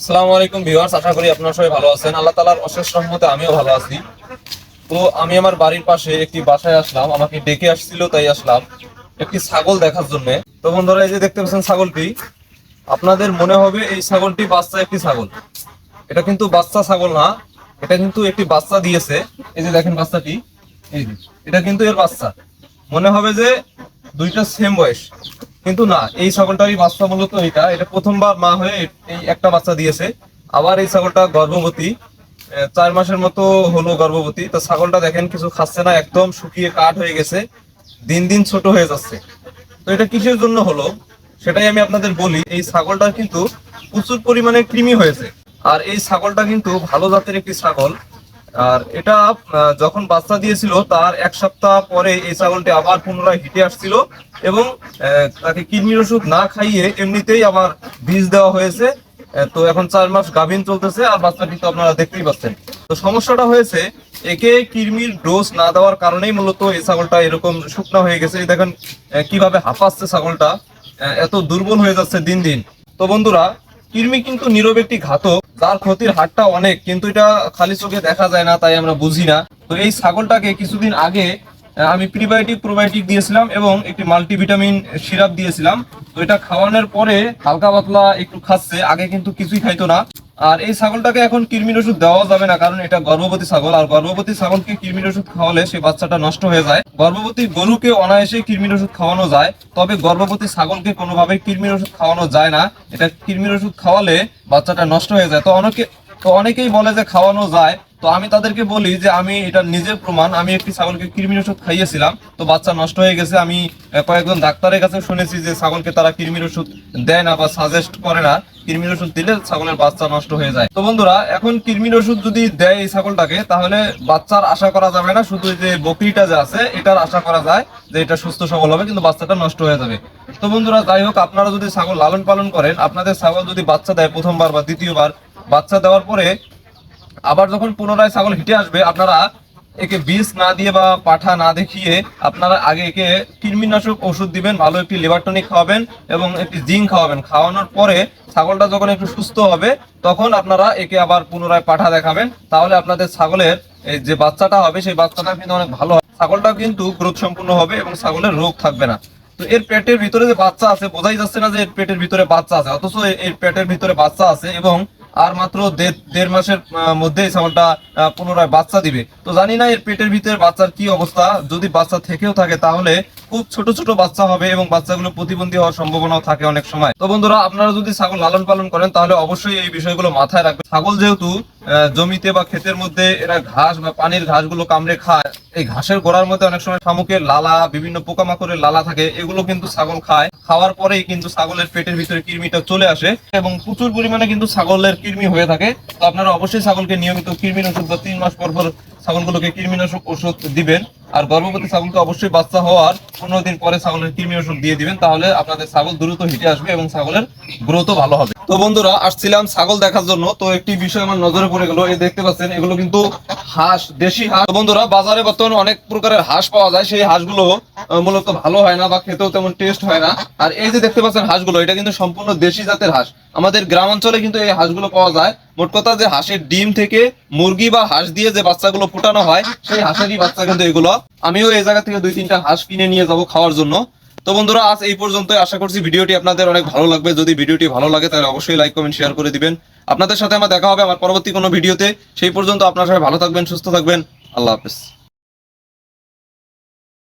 আসসালামু আলাইকুম ভিউয়ার্স, আশা করি আপনারা সবাই ভালো আছেন। আল্লাহ তালার অশেষ রহমতে আমিও ভালো আছি। তো আমি আমার বাড়ির পাশে একটি বাসায় আসলাম, আমাকে ডেকে আসছিল, তাই আসলাম। একটি ছাগল দেখার জন্য। তো বন্ধুরা, এই যে দেখতে পাচ্ছেন ছাগলটি, আপনাদের মনে হবে এই ছাগলটি বাচ্চা একটি ছাগল। এটা কিন্তু বাচ্চা ছাগল না, এটা কিন্তু একটি বাচ্চা দিয়েছে। এই যে দেখেন বাচ্চাটি, এই এটা কিন্তু এর বাচ্চা। মনে হবে যে দুইটা সেম বয়স। কিন্তু না, এই ছাগলটারই বাচ্চা মূলত এটা এটা প্রথমবার মা হয়ে এই একটা বাচ্চা দিয়েছে। আবার এই ছাগলটা গর্ভবতী। চার মাসের মতো হলো গর্ভবতী। তো ছাগলটা দেখেন, কিছু খাচ্ছে না, একদম শুকিয়ে কাঠ হয়ে গেছে। দিন দিন ছোট হয়ে যাচ্ছে। তো এটা কিসের জন্য হলো? সেটাই আমি আপনাদের বলি, এই ছাগলটা কিন্তু প্রচুর পরিমাণে কৃমি হয়েছে। আর এই ছাগলটা কিন্তু ভালো জাতের একটি ছাগল। আর এটা যখন বাচ্চা দিয়েছিল, তার এক সপ্তাহ পরে এই ছাগলটি আবার পুনরায় হিটে আসছিল এবং তাকে কিডনির ওষুধ না খাইয়ে এমনিতেই আবার বীজ দেওয়া হয়েছে। তো এখন চার মাস গাভিন চলতেছে আর বাচ্চাটি তো আপনারা দেখতেই পাচ্ছেন। তো সমস্যাটা হয়েছে, একে কৃমির ডোজ না দেওয়ার কারণেই মূলত এই ছাগলটা এরকম শুকনা হয়ে গেছে। দেখেন কীভাবে হাঁপাচ্ছে ছাগলটা এত দুর্বল হয়ে যাচ্ছে দিন দিন। তো বন্ধুরা কৃমি কিন্তু নীরব একটি ঘাতক তার ক্ষতির হারটা অনেক, কিন্তু এটা খালি চোখে দেখা যায় না, তাই আমরা বুঝি না। তো এই ছাগলটাকে কিছুদিন আগে আমি প্রিবায়োটিক প্রোবায়োটিক দিয়েছিলাম এবং একটি মাল্টিভিটামিন সিরাপ দিয়েছিলাম। তো এটা খাওয়ানোর পরে হালকা পাতলা একটু খাচ্ছে, আগে কিন্তু কিছুই খাইতো না। আর এই ছাগলটাকে এখন কৃমির ওষুধ দেওয়া যাবে না, কারণ এটা গর্ভবতী ছাগল। আর গর্ভবতী ছাগলকে কৃমির ওষুধ খাওয়ালে সে বাচ্চাটা নষ্ট হয়ে যায়। গর্ভবতী গরুকে অনায়াসে কৃমির ওষুধ খাওয়ানো যায়, তবে গর্ভবতী ছাগলকে কোনোভাবে কৃমির ওষুধ খাওয়ানো যায় না। এটা কৃমির ওষুধ খাওয়ালে বাচ্চাটা নষ্ট হয়ে যায়। তো অনেকে তো অনেকেই বলে যে খাওয়ানো যায় তো আমি তাদেরকে বলি যে আমি এটা নিজের প্রমাণ, আমি একটি ছাগলকে কৃমির ওষুধ খাইয়েছিলাম, তো বাচ্চা নষ্ট হয়ে গেছে। আমি কয়েকজন ডাক্তারের কাছে শুনেছি যে ছাগলকে তারা কৃমির ওষুধ দেয় না বা সাজেস্ট করে না, কৃমির ওষুধ দিলে ছাগলের বাচ্চা নষ্ট হয়ে যায়। তো বন্ধুরা, এখন কৃমির ওষুধ যদি দেয় এই ছাগলটাকে, তাহলে বাচ্চার আশা করা যাবে না, শুধু যে বকরিটা যে আছে, এটার আশা করা যায় যে এটা সুস্থ সবল হবে, কিন্তু বাচ্চাটা নষ্ট হয়ে যাবে। তো বন্ধুরা, যাই হোক, আপনারা যদি ছাগল লালন পালন করেন, আপনাদের ছাগল যদি বাচ্চা দেয় প্রথমবার বা দ্বিতীয়বার, বাচ্চা দেওয়ার পরে আবার যখন পুনরায় ছাগল হিটে আসবে, আপনারা একে বীজ না দিয়ে বা পাঠা না দেখিয়ে আপনারা আগে একে কৃমিনাশক ওষুধ দিবেন, ভালো একটি লিভার টনিক খাওয়াবেন এবং একটি জিঙ্ক খাওয়াবেন। খাওয়ানোর পরে ছাগলটা যখন একটু সুস্থ হবে, তখন আপনারা একে আবার পুনরায় পাঠা দেখাবেন। তাহলে আপনাদের ছাগলের যে বাচ্চাটা হবে, সেই বাচ্চাটা কিন্তু অনেক ভালো হবে। ছাগলটা কিন্তু গ্রোথ সম্পূর্ণ হবে এবং ছাগলের রোগ থাকবে না। তো এর পেটের ভিতরে যে বাচ্চা আছে, বোঝাই যাচ্ছে না যে এর পেটের ভিতরে বাচ্চা আছে, অথচ এর পেটের ভিতরে বাচ্চা আছে এবং আর মাত্র দেড় মাসের মধ্যে মধ্যেই ছাগলটা পুনরায় বাচ্চা দিবে। তো জানি না এর পেটের ভিতরে বাচ্চার কি অবস্থা। যদি বাচ্চা থেকেও থাকে তাহলে খুব ছোট ছোট বাচ্চা হবে এবং বাচ্চাগুলো প্রতিবন্ধী হওয়ার সম্ভাবনাও থাকে অনেক সময়। তো বন্ধুরা, আপনারা যদি ছাগল লালন পালন করেন, তাহলে অবশ্যই এই বিষয়গুলো মাথায় রাখবেন। ছাগল যেহেতু জমিতে বা ক্ষেতের মধ্যে এরা ঘাস বা পানির ঘাসগুলো কামড়ে খায়। এই ঘাসের গোড়ার মধ্যে অনেক সময় শামুকের লালা, বিভিন্ন পোকামাকড়ের লালা থাকে, এগুলো কিন্তু ছাগল খায়। খাওয়ার পরেই কিন্তু ছাগলের পেটের ভিতরে কৃমিটা চলে আসে এবং প্রচুর পরিমাণে কিন্তু ছাগলের কৃমি হয়ে থাকে। তো আপনারা অবশ্যই ছাগলকে নিয়মিত কৃমির ওষুধ বা তিন মাস পর পর ছাগলগুলোকে কৃমিনাশক ওষুধ দিবেন। আর গর্ভবতী ছাগলকে অবশ্যই বাচ্চা হওয়ার পনেরো দিন পরে ছাগলের কৃমি ওষুধ দিয়ে দিবেন, তাহলে আপনাদের ছাগল দ্রুত হিটে আসবে এবং ছাগলের গ্রোথও ভালো হবে। তো বন্ধুরা, আসছিলাম ছাগল দেখার জন্য, তো একটি বিষয় আমার নজরে পড়ে গেল, এই দেখতে পাচ্ছেন, এগুলো কিন্তু হাঁস, দেশি হাঁস। বন্ধুরা, বাজারে বর্তমানে অনেক প্রকারের হাঁস পাওয়া যায়, সেই হাঁসগুলো মূলত ভালো হয় না বা খেতেও তেমন টেস্ট হয় না। আর এই যে দেখতে পাচ্ছেন হাঁসগুলো, এটা কিন্তু সম্পূর্ণ দেশি জাতের হাঁস। আমাদের গ্রাম অঞ্চলে কিন্তু এই হাঁসগুলো পাওয়া যায়। মোট কথা যে হাঁসের ডিম থেকে মুরগি বা হাঁস দিয়ে যে বাচ্চাগুলো ফুটানো হয়, সেই হাঁসেরই বাচ্চা কিন্তু এগুলো। আমিও এই জায়গা থেকে দুই, তিনটা হাঁস কিনে নিয়ে যাব খাওয়ার জন্য। তো বন্ধুরা, আজ এই পর্যন্ত আশা করছি ভিডিওটি আপনাদের অনেক ভালো লাগবে। যদি ভিডিওটি ভালো লাগে, তাহলে অবশ্যই লাইক, কমেন্ট, শেয়ার করে দিবেন। আপনাদের সাথে আমার দেখা হবে আমার পরবর্তী কোনো ভিডিওতে। সেই পর্যন্ত আপনারা সবাই ভালো থাকবেন, সুস্থ থাকবেন। আল্লাহ হাফেজ।